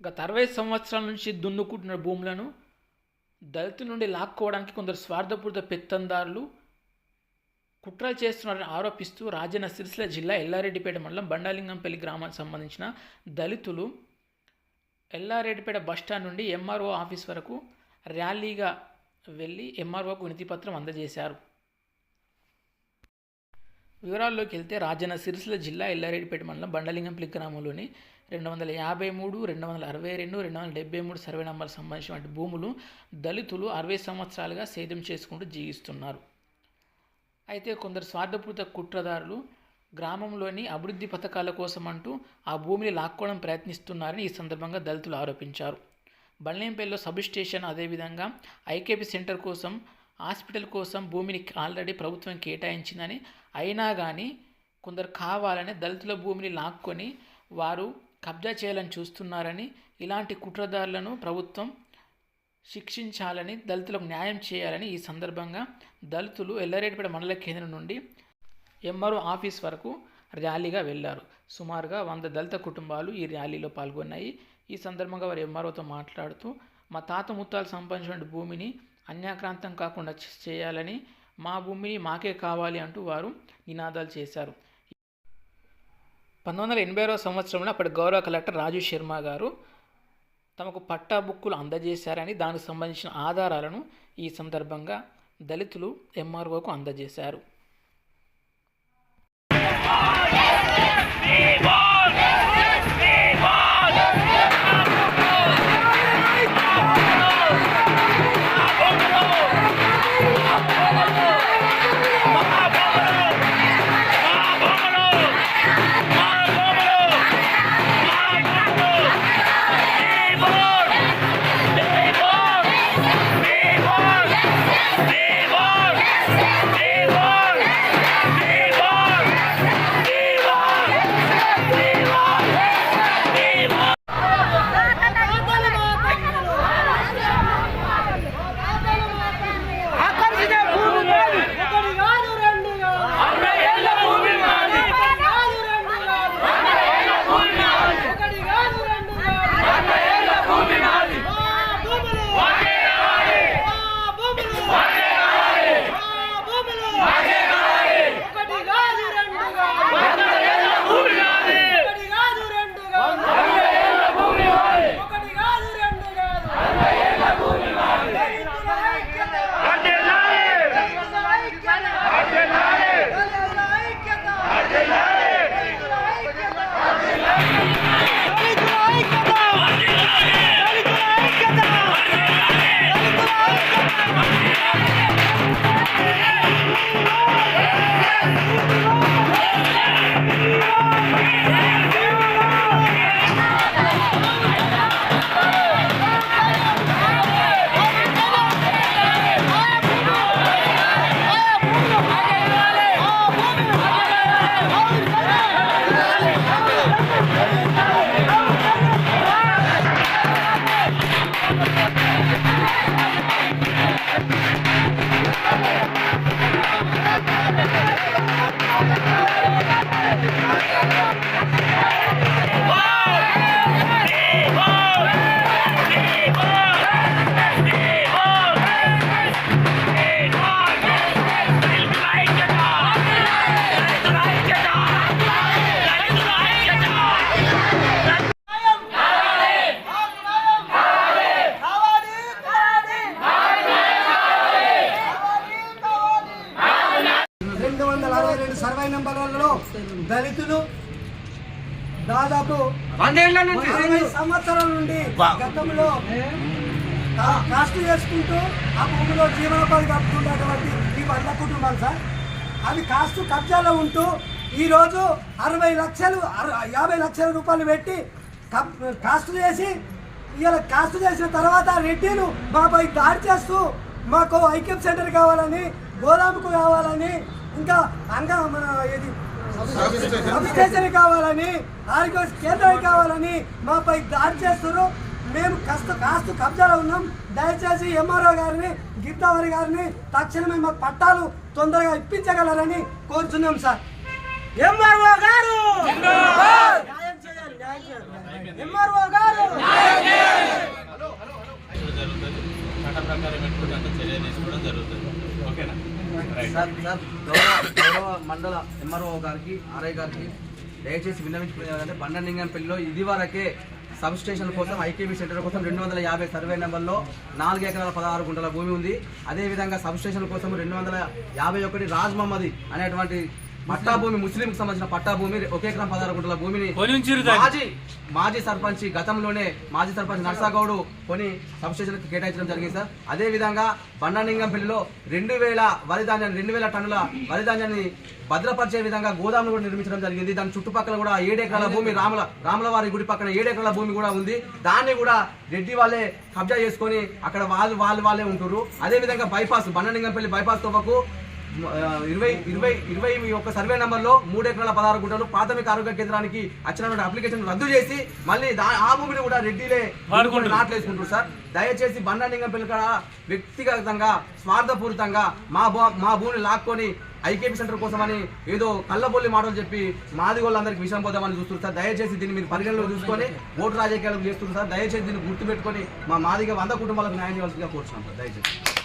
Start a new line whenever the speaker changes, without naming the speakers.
గత అరవై సంవత్సరాల నుంచి దున్నుకుంటున్న భూములను దళితుల నుండి లాక్కోవడానికి కొందరు స్వార్థపూరిత పెత్తందారులు కుట్రలు చేస్తున్నారని ఆరోపిస్తూ రాజన్న సిరిసిల్ల జిల్లా ఎల్లారెడ్డిపేట మండలం బండాలింగంపల్లి గ్రామానికి సంబంధించిన దళితులు ఎల్లారెడ్డిపేట బస్టాండ్ నుండి ఎంఆర్ఓ ఆఫీస్ వరకు ర్యాలీగా వెళ్ళి ఎంఆర్ఓకు వినతిపత్రం అందజేశారు. వివరాల్లోకి వెళ్తే రాజన్న సిరిసిల్ల జిల్లా ఎల్లారెడ్డిపేట మండలం బండలింగంపల్లి గ్రామంలోని రెండు వందల యాభై మూడు రెండు వందల అరవై రెండు రెండు వందల డెబ్బై మూడు సర్వే నంబర్ సంబంధించినటువంటి భూములు దళితులు అరవై సంవత్సరాలుగా సేద్యం చేసుకుంటూ జీవిస్తున్నారు. అయితే కొందరు స్వార్థపూరిత కుట్రదారులు గ్రామంలోని అభివృద్ధి పథకాల కోసం అంటూ ఆ భూమిని లాక్కోవడం ప్రయత్నిస్తున్నారని ఈ సందర్భంగా దళితులు ఆరోపించారు. బళ్ళేంపల్లిలో సబ్ స్టేషన్ అదేవిధంగా ఐకేపీ సెంటర్ కోసం హాస్పిటల్ కోసం భూమిని ఆల్రెడీ ప్రభుత్వం కేటాయించిందని అయినా కానీ కొందరు కావాలని దళితుల భూమిని లాక్కొని వారు కబ్జా చేయాలని చూస్తున్నారని ఇలాంటి కుట్రదారులను ప్రభుత్వం శిక్షించాలని దళితులకు న్యాయం చేయాలని ఈ సందర్భంగా దళితులు ఎల్లారెడ్డిపేట మండల కేంద్రం నుండి ఎంఆర్ఓ ఆఫీస్ వరకు ర్యాలీగా వెళ్ళారు సుమారుగా వంద దళిత కుటుంబాలు ఈ ర్యాలీలో పాల్గొన్నాయి. ఈ సందర్భంగా వారు ఎంఆర్ఓతో మాట్లాడుతూ మా తాత ముత్తాలు సంపాదించిన భూమిని అన్యాక్రాంతం కాకుండా చేయాలని మా భూమిని మాకే కావాలి అంటూ వారు నినాదాలు చేశారు. పంతొమ్మిది వందల ఎనభై సంవత్సరంలో అప్పటి గౌరవ కలెక్టర్ రాజు శర్మ గారు తమకు పట్టా బుక్కులు అందజేశారని దానికి సంబంధించిన ఆధారాలను ఈ సందర్భంగా దళితులు ఎంఆర్ఓకు అందజేశారు.
అరవై నెంబర్లలో దళితులు దాదాపు అరవై సంవత్సరాల నుండి గతంలో కాస్ట్ చేసుకుంటూ ఆ భూమిలో జీవనోపాధి గడుపుతున్నటువంటి ఈ వంద కుటుంబాలు సార్. అవి కాస్ట్ కబ్జాలో ఉంటూ ఈరోజు అరవై లక్షలు యాభై లక్షల రూపాయలు పెట్టి కాస్ట్ చేసి ఇవాళ కాస్ట్ చేసిన తర్వాత రెడ్డిలు మాపై దాడి చేస్తూ మాకు ఐక్యం సెంటర్ కావాలని గోదాముకు కావాలని ఇంకా అంగా మన ఏది? స్టేషన్ కావాలని ఆరోగ్య కేంద్రాలు కావాలని మాపై దాడి చేస్తారు మేము కాస్త కాస్త కబ్జాలో ఉన్నాం. దయచేసి ఎంఆర్ఓ గారిని గిద్దావరి గారిని తక్షణమే మాకు పట్టాలు తొందరగా ఇప్పించగలరని కోరుతున్నాం సార్.
ఎంఆర్ఓ గారు! ఎంఆర్ఓ గారు!
మండల ఎంఆర్ఓ గారికి ఆర్ఐ గారికి దయచేసి విన్నవించుకునేది ఏంటంటే బండలింగంపల్లిలో ఇది వరకే సబ్ స్టేషన్ కోసం ఐకేబీ సెంటర్ కోసం రెండు వందల యాభై సర్వే నెంబర్లో నాలుగు ఎకరాల పదహారు గుంటల భూమి ఉంది. అదేవిధంగా సబ్ స్టేషన్ కోసం రెండు వందల యాభై ఒకటి రాజ్ మహమ్మది అనేటువంటి పట్టా భూమి ముస్లింకి సంబంధించిన పట్టా భూమి ఒక ఎకరం పదహారు గుంటల భూమిని మాజీ మాజీ సర్పంచ్ గతంలోనే మాజీ సర్పంచ్ నర్సాగౌడ్ కొని సబ్ స్టేషన్ కేటాయించడం జరిగింది సార్. అదే విధంగా బండాలింగంపల్లిలో రెండు వేల వరి ధాన్యాన్ని రెండు వేల టన్నుల వరి ధాన్యాన్ని భద్రపరిచే విధంగా గోదాములు కూడా నిర్మించడం జరిగింది. దాని చుట్టుపక్కల కూడా ఏడెకరాల భూమి రాముల రాములవారి గుడి పక్కన ఏడెకరాల భూమి కూడా ఉంది. దాన్ని కూడా రెడ్డి వాళ్ళే కబ్జా చేసుకొని అక్కడ వాళ్ళు వాళ్ళు వాళ్ళే ఉంటున్నారు అదే విధంగా బైపాస్ బండలింగంపల్లి బైపాస్ తోపకు ఇరవై ఇరవై ఇరవై ఒక్క సర్వే నెంబర్లో మూడు ఎకరాల పదహారు గుంటలు ప్రాథమిక ఆరోగ్య కేంద్రానికి వచ్చిన అప్లికేషన్ రద్దు చేసి మళ్ళీ ఆ భూమిని కూడా రెడ్డిలే నాట్లు వేసుకుంటారు సార్. దయచేసి బండాలింగం పిల్లకాడ వ్యక్తిగతంగా స్వార్థపూరితంగా మా మా భూమిని లాక్కొని ఐకేపీ సెంటర్ కోసమని ఏదో కళ్ళబొల్లి మాటలు చెప్పి మాది వాళ్ళందరికీ విషయం పోదామని చూస్తున్నారు సార్. దయచేసి దీన్ని మీరు పరిగణలో చూసుకొని ఓటు రాజకీయాలకు చేస్తున్నారు సార్. దయచేసి దీన్ని గుర్తుపెట్టుకొని మా మాదిగా వంద కుటుంబాలకు న్యాయం చేయాల్సిందిగా కోరుతున్నాం సార్. దయచేసి.